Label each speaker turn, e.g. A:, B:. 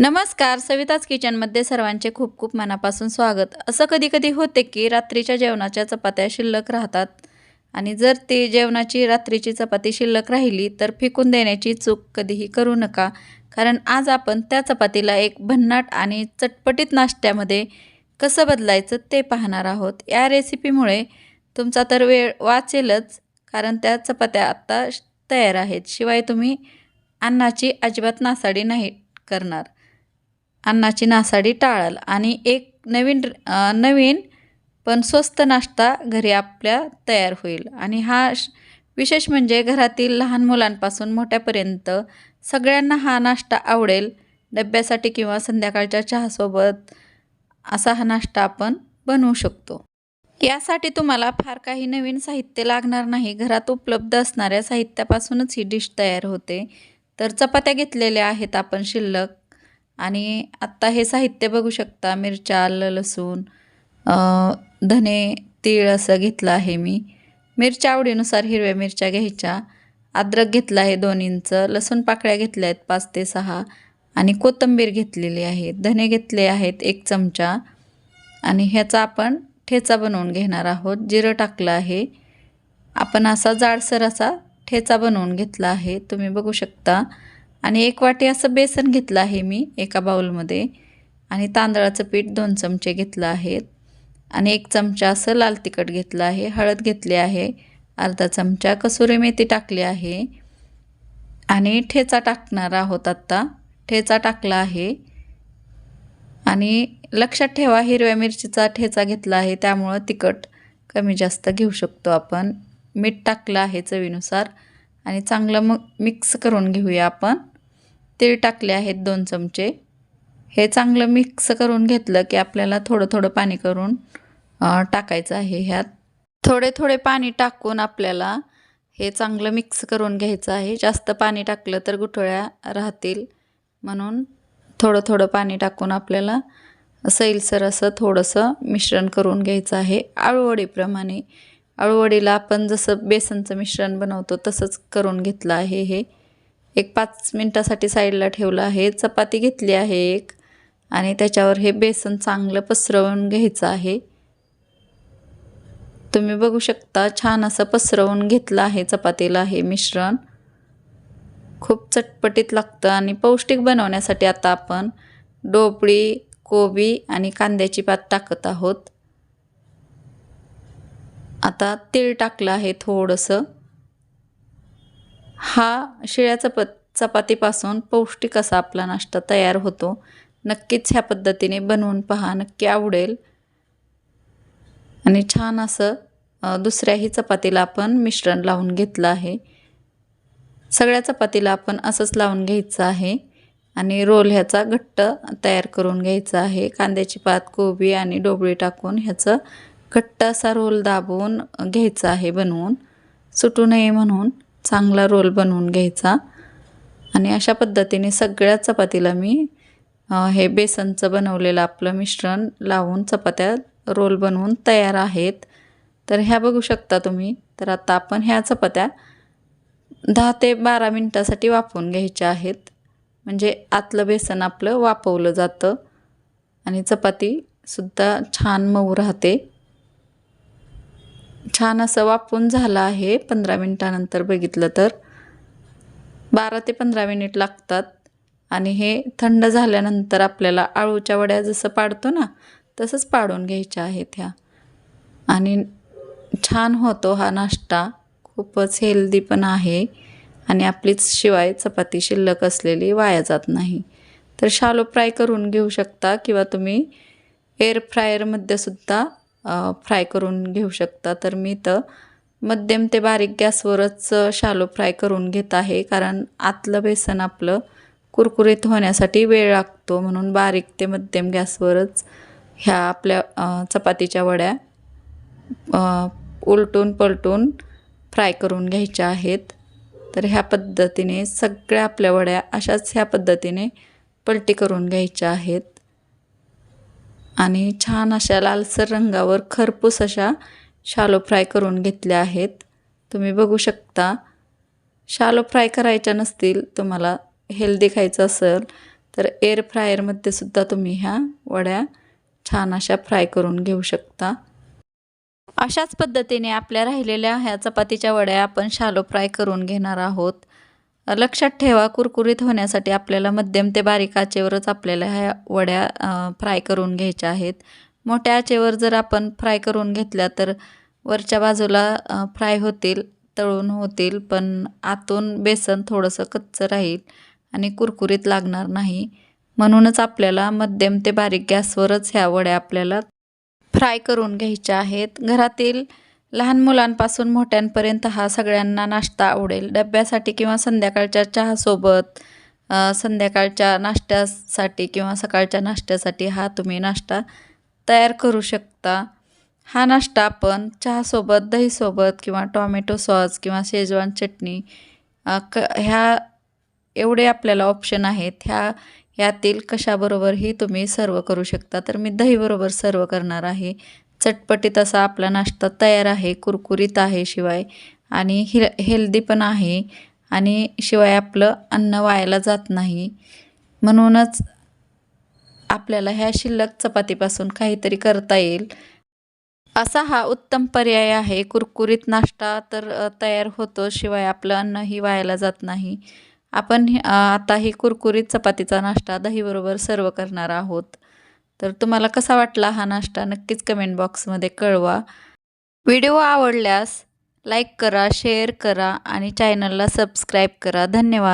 A: नमस्कार सविताच किचनमध्ये सर्वांचे खूप खूप मनापासून स्वागत. असं कधी कधी होते की रात्रीच्या जेवणाच्या चपात्या शिल्लक राहतात आणि जर ते जेवणाची रात्रीची चपाती शिल्लक राहिली तर फेकून देण्याची चूक कधीही करू नका. कारण आज आपण त्या चपातीला एक भन्नाट आणि चटपटीत नाश्त्यामध्ये कसं बदलायचं ते पाहणार आहोत. या रेसिपीमुळे तुमचा तर वेळ वाचेलच कारण त्या चपात्या आत्ता श- तयार आहेत. शिवाय तुम्ही अन्नाची अजिबात नासाडी नाही करणार. अन्नाची नासाडी टाळाल आणि एक नवीन नवीन पण स्वस्त नाश्ता घरी आपल्या तयार होईल. आणि हा श- विशेष म्हणजे घरातील लहान मुलांपासून मोठ्यापर्यंत सगळ्यांना हा नाश्ता आवडेल. डब्यासाठी किंवा संध्याकाळच्या चहासोबत असा हा नाश्ता आपण बनवू शकतो. यासाठी तुम्हाला फार काही नवीन साहित्य लागणार नाही. घरात उपलब्ध असणाऱ्या साहित्यापासूनच ही डिश तयार होते. तर चपात्या घेतलेल्या आहेत आपण शिल्लक. आणि आत्ता हे साहित्य बघू शकता. मिरच्या आलं लसूण धने तीळ असं घेतलं आहे मी. मिरच्या आवडीनुसार हिरव्या मिरच्या घ्यायच्या. अद्रक घेतलं आहे दोन इंच लसूण पाकळ्या घेतल्या आहेत पाच ते सहा आणि कोथिंबीर घेतलेली आहे. धने घेतले आहेत एक चमचा आणि ह्याचा आपण ठेचा बनवून घेणार आहोत. जिरं टाकलं आहे. आपण असा जाडसर असा ठेचा बनवून घेतला आहे. तुम्ही बघू शकता. आणि एक वाटी असं बेसन घेतलं आहे मी एका बाउलमध्ये. आणि तांदळाचं पीठ दोन चमचे घेतलं आहे. आणि एक चमचा असं लाल तिखट घेतलं आहे. हळद घेतली आहे. अर्धा चमचा कसुरी मेथी टाकली आहे. आणि ठेचा टाकणार आहोत आत्ता. ठेचा टाकला आहे. आणि लक्षात ठेवा हिरव्या मिरचीचा ठेचा घेतला आहे. त्यामुळं तिखट कमी जास्त घेऊ शकतो आपण. मीठ टाकलं आहे चवीनुसार. आणि चांगलं मग मिक्स करून घेऊया आपण. तीळ टाकले आहेत दोन चमचे. हे चांगलं मिक्स करून घेतलं की आपल्याला थोडं थोडं पाणी करून टाकायचं आहे ह्यात. थोडे थोडे पाणी टाकून आपल्याला हे चांगलं मिक्स करून घ्यायचं आहे. जास्त पाणी टाकलं तर गुठळ्या राहतील. म्हणून थोडं थोडं पाणी टाकून आपल्याला सैलसर असं थोडंसं मिश्रण करून घ्यायचं आहे. आळूवडीप्रमाणे. आळूवडीला आपण जसं बेसनचं मिश्रण बनवतो तसंच करून घेतलं आहे हे. एक पाच मिनटासाठी साईडला ठेवलं आहे. चपाती घेतली आहे एक आणि त्याच्यावर हे बेसन चांगलं पसरवून घ्यायचं आहे. तुम्ही बघू शकता छान असं पसरवून घेतलं आहे चपातीला हे मिश्रण. खूप चटपटीत लागतं आणि पौष्टिक बनवण्यासाठी आता आपण डोपळी कोबी आणि कांद्याची पात टाकत आहोत. आता तीळ टाकलं आहे थोडंसं. हा शिळ्या चप चपातीपासून पौष्टिक असा आपला नाश्ता तयार होतो. नक्कीच ह्या पद्धतीने बनवून पहा नक्की आवडेल. आणि छान असं दुसऱ्याही चपातीला आपण मिश्रण लावून घेतलं आहे. सगळ्या चपातीला आपण असंच लावून घ्यायचं आहे. आणि रोल ह्याचा घट्ट तयार करून घ्यायचा आहे. कांद्याची पात कोबी आणि डोबळी टाकून ह्याचं घट्ट असा रोल दाबून घ्यायचा आहे बनवून. सुटू नये म्हणून चांगला रोल बनवून घ्यायचा. आणि अशा पद्धतीने सगळ्या चपातीला मी हे बेसनचं बनवलेलं आपलं मिश्रण लावून चपात्या रोल बनवून तयार आहेत. तर ह्या बघू शकता तुम्ही. तर आता आपण ह्या चपात्या दहा ते बारा मिनटासाठी वाफवून घ्यायच्या आहेत. म्हणजे आतलं बेसन आपलं वाफवलं जातं. आणि चपातीसुद्धा छान मऊ राहते. छान असं वापून झालं आहे. पंधरा मिनटानंतर बघितलं तर बारा ते पंधरा मिनिट लागतात. आणि हे थंड झाल्यानंतर आपल्याला आळूच्या वड्या जसं पाडतो ना तसंच पाडून घ्यायच्या आहेत ह्या. आणि छान होतो हा नाश्ता. खूपच हेल्दी पण आहे. आणि आपलीच शिवाय चपाती शिल्लक असलेली वाया जात नाही. तर शालो फ्राय करून घेऊ शकता किंवा तुम्ही एअर फ्रायरमध्ये सुद्धा फ्राय करून घेऊ शकता. तर मी तर मध्यम ते बारीक गॅसवरच शालो फ्राय करून घेत आहे. कारण आतलं बेसन आपलं कुरकुरीत होण्यासाठी वेळ लागतो. म्हणून बारीक ते मध्यम गॅसवरच ह्या आपल्या चपातीच्या वड्या उलटून पलटून फ्राय करून घ्यायच्या आहेत. तर ह्या पद्धतीने सगळ्या आपल्या वड्या अशाच ह्या पद्धतीने पलटी करून घ्यायच्या आहेत. आणि छान अशा लालसर रंगावर खरपूस अशा शालो फ्राय करून घेतल्या आहेत. तुम्ही बघू शकता शालो फ्राय करायच्या नसतील तुम्हाला हेल्दी खायचं असेल तर एअर फ्रायरमध्ये सुद्धा तुम्ही ह्या वड्या छान अशा फ्राय करून घेऊ शकता. अशाच पद्धतीने आपल्या राहिलेल्या ह्या चपातीच्या वड्या आपण शालो फ्राय करून घेणार आहोत. लक्षात ठेवा कुरकुरीत होण्यासाठी आपल्याला मध्यम ते बारीक आचेवरच आपल्याला ह्या वड्या फ्राय करून घ्यायच्या आहेत. मोठ्या आचेवर जर आपण फ्राय करून घेतल्या तर वरच्या बाजूला फ्राय होतील तळून होतील पण आतून बेसन थोडंसं कच्चं राहील आणि कुरकुरीत लागणार नाही. म्हणूनच आपल्याला मध्यम ते बारीक गॅसवरच ह्या वड्या आपल्याला फ्राय करून घ्यायच्या आहेत. घरातील लहान मुलांपासून मोठ्यांपर्यंत हा सगळ्यांना नाश्ता आवडेल. डब्यासाठी किंवा संध्याकाळच्या चहासोबत संध्याकाळच्या नाश्त्यासाठी किंवा सकाळच्या नाश्त्यासाठी हा तुम्ही नाश्ता तयार करू शकता. हा नाश्ता आपण चहासोबत दहीसोबत किंवा टॉमॅटो सॉस किंवा शेजवान चटणी क ह्या एवढे आपल्याला ऑप्शन आहेत. ह्या यातील कशाबरोबरही तुम्ही सर्व करू शकता. तर मी दहीबरोबर सर्व करणार आहे. चटपटीत असा आपला नाश्ता तयार आहे कुरकुरीत आहे शिवाय. आणि हे हेल्दी पण आहे. आणि शिवाय आपलं अन्न वायाला जात नाही. म्हणूनच आपल्याला ह्या शिल्लक चपातीपासून काहीतरी करता येईल. असा हा उत्तम पर्याय आहे. कुरकुरीत नाश्ता तर तयार होतो. शिवाय आपलं अन्नही वायाला जात नाही. आपण आता ही कुरकुरीत चपातीचा नाश्ता दहीबरोबर सर्व करणार आहोत. तर तुम्हाला कसा वाटला हा नाश्ता नक्कीच कमेंट बॉक्समध्ये कळवा. व्हिडिओ आवडल्यास लाईक करा शेअर करा आणि चॅनलला सबस्क्राईब करा. धन्यवाद.